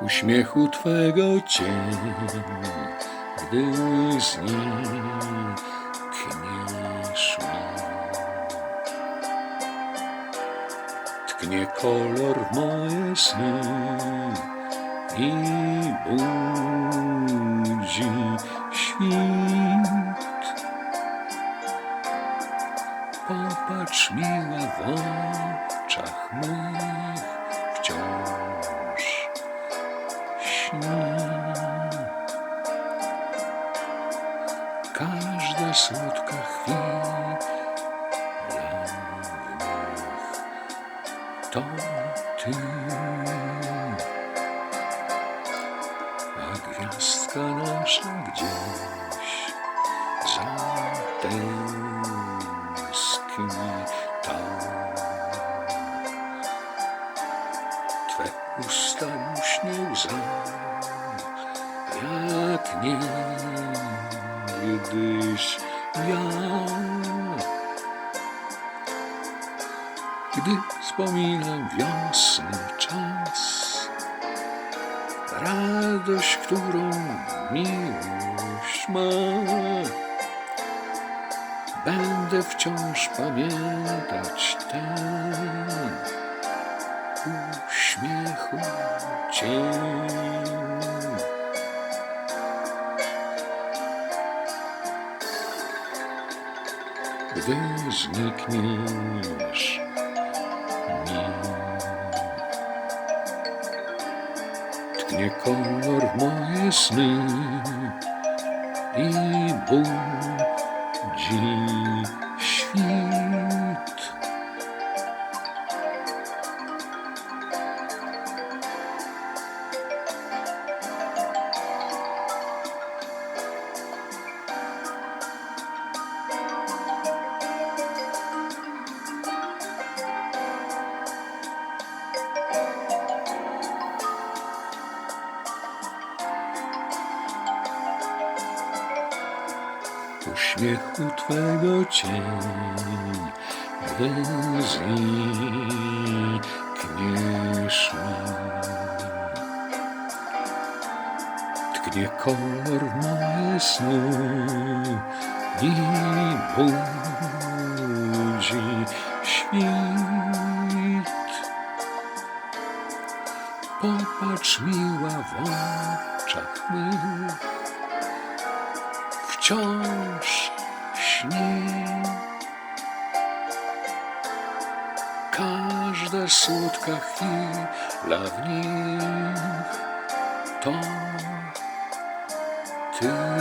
uśmiechu Twego cień, gdy znikniesz mi. Tknie kolor moje sny i budzi świt. Popatrz miła w oczach mych Każda słodka chwila to ty. A gwiazdka nasza gdzieś zatęskni tam. Twe usta już nie łzą, jak niegdyś ja. Gdy wspominam wiosny czas, radość, którą miłość ma. Będę wciąż pamiętać ten uśmiechu cień. Gdy znikniesz mi. Tknie kolor w moje sny i budzi uśmiechu Twego cień, gdy znikniesz mi. Tknie kolor moje sny i budzi świt. Popatrz miła w oczach mych, wciąż Każda słodka chwila w nich to ty.